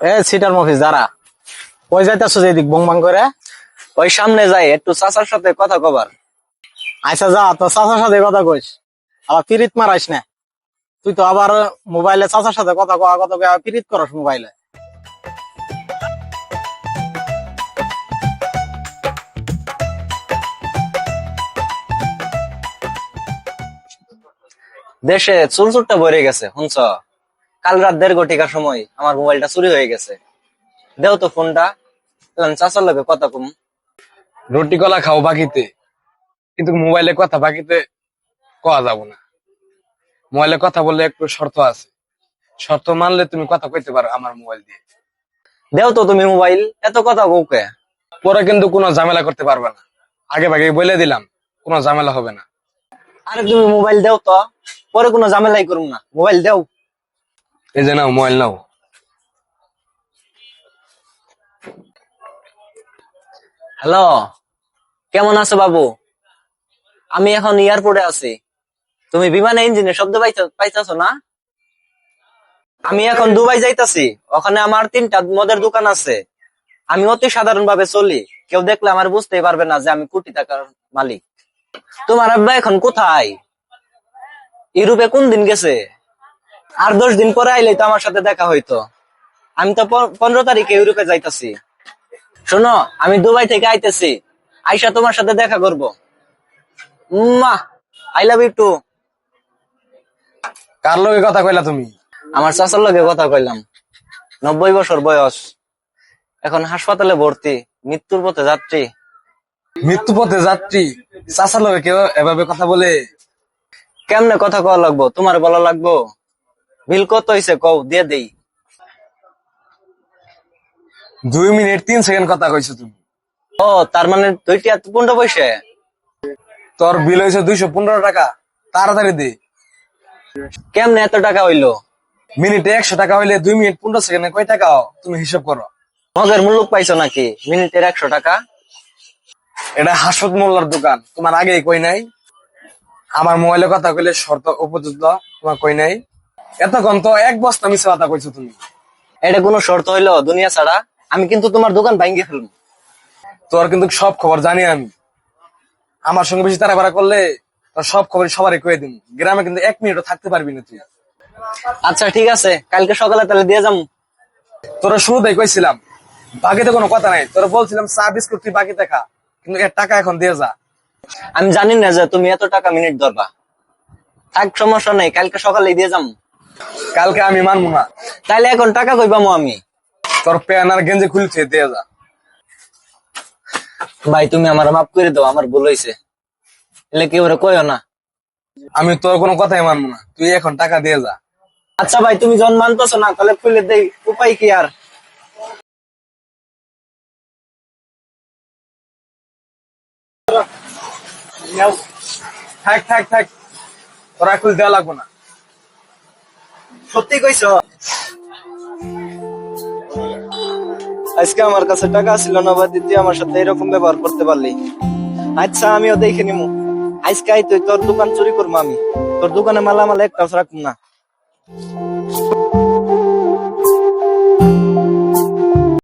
এ, seater মফিস দাঁড়া। কই যাইতাছো যেদিক বং করে? ওই সামনে যাই, একটু চাচার সাথে কথা কবার। আচ্ছা যা তো চাচার সাথে কথা কইস। আবার পিরিত মারাইস না। তুই তো আবার মোবাইলে চাচার সাথে কথা কয়া, কথা পিরিত করস মোবাইলে। দেশে চুলচুরটা ভরে গেছে, শুনছ? কাল রাত দেড় ঘটিকার সময় আমার মোবাইলটা চুরি হয়ে গেছে। দেও তো ফোনটা। চাচার লগে কথা কম। রুটি কলা খাও বাকিতে। কিন্তু মোবাইলে কথা বাকিতে কওয়া যাব না। মোবাইলে কথা বললে একটু শর্ত আছে। শর্ত মানলে তুমি কথা কইতে পারো আমার মোবাইল দিয়ে। দেও তো তুমি মোবাইল। এত কথা কৌকে পরে কিন্তু কোনো ঝামেলা করতে পারবে না। আগে ভাগে বলে দিলাম কোনো ঝামেলা হবে না। আরে তুমি মোবাইল দেও তো। পরে কোনো ঝামেলাই করুম না। মোবাইল দেও। এই যে নাও, মোবাইল নাও। হ্যালো, কেমন আছো বাবু? আমি এখন এয়ারপোর্টে আছি। তুমি বিমানে ইঞ্জিনের শব্দ পাইতাছো না? আমি এখন দুবাই যাইতাছি, ওখানে আমার তিনটা মদের দোকান আছে। আমি অতি সাধারণ ভাবে চলি, কেউ দেখলে আমার বুঝতেই পারবে না যে আমি কোটি টাকার মালিক। তোমার আব্বা এখন কোথায়? ইউরোপে কোন দিন গেছে? আর দশ দিন পরে আইলে তো আমার সাথে দেখা হইতো। আমি তো পন- পনেরো তারিখে ইউরোপে যাইতাছি। শোনো আমি দুবাই থেকে আইতেছি। আইসা তোমার সাথে দেখা করব। মা আই লাভ ইউ টু কার লগে কথা কইলা তুমি? আমার চাচার লগে কথা কইলাম। নব্বই বছর বয়স। এখন হাসপাতালে ভর্তি মৃত্যুর পথে যাত্রী। মৃত্যু পথে যাত্রী? চাচার লগে কেউ এভাবে কথা বলে? কেমনে কথা কওয়া লাগবো? তোমার বলা লাগবো? বিল কত হইছে? কও দিয়ে দেই। দুই মিনিট তিন সেকেন্ড কথা কইছো তুমি। ও তার মানে দুইটি পনেরো পয়সা? তোর বিল হয়েছে দুইশো পনেরো টাকা। তাড়াতাড়ি দে। কেমনে এত টাকা হইল? মিনিটে একশো টাকা হইলে দুই মিনিট পনেরো সেকেন্ডে কয় টাকা? তুমি হিসাব করো। মগের মূল্য পাইছো নাকি? মিনিটের একশো টাকা? এটা হাসত মোল্লার দোকান। তোমার আগে কই নাই? আমার মোবাইলে কথা কইলে শর্ত উপযুক্ত তোমার কই নাই? এতক্ষণ তো এক বস্তা মিশে কথা কইছো তুমি। এটা কোনো শর্ত হইল দুনিয়া ছাড়া? আমি কিন্তু তোমার দোকান ভাঙ্গি ফেলব। তোর কিন্তু সব খবর জানি আমি। আমার সঙ্গে বেশি তাড়াবাড়া করলে তোর সব খবর সবারই কয়ে দিন গ্রামে কিন্তু এক মিনিটও থাকতে পারবি না তুই। আচ্ছা ঠিক আছে। কালকে সকালে তাহলে দিয়ে যাম। তোরা শুরুতেই কইছিলাম বাকিতে কোনো কথা নাই। তোরা বলছিলাম চা বিস্কুট তুই বাকিতে খা। কিন্তু এর টাকা এখন দিয়ে যা। আমি জানি না যে তুমি এত টাকা মিনিট ধরবা। থাক সমস্যা নেই। কালকে সকালে দিয়ে যাম। কালকে আমি মানবো না। তাইলে এখন টাকা কইবামো আমি? তোর প্যান আর গেঞ্জি খুলছে দিয়ে যা। ভাই তুমি আমার মাফ করে দাও আমার ভুল হয়েছে এলে কেউ কইও না। আমি তোর কোনো কথাই মানবো না। তুই এখন টাকা দিয়ে যা। আচ্ছা ভাই তুমি যখন মানতেছো না তাহলে খুলে দেই উপায় কি আর? থাক থাক থাক। তোরা খুল দেওয়া লাগবো না। সত্যি কইছো? আজকে আমার কাছে টাকা ছিল না বা দিদি আমার সাথে এরকম ব্যবহার করতে পারলি। আচ্ছা আমিও দেখে নিমু। আজকে তুই, তোর দোকান চুরি করব আমি। তোর দোকানে মালামাল একটা রাখব না।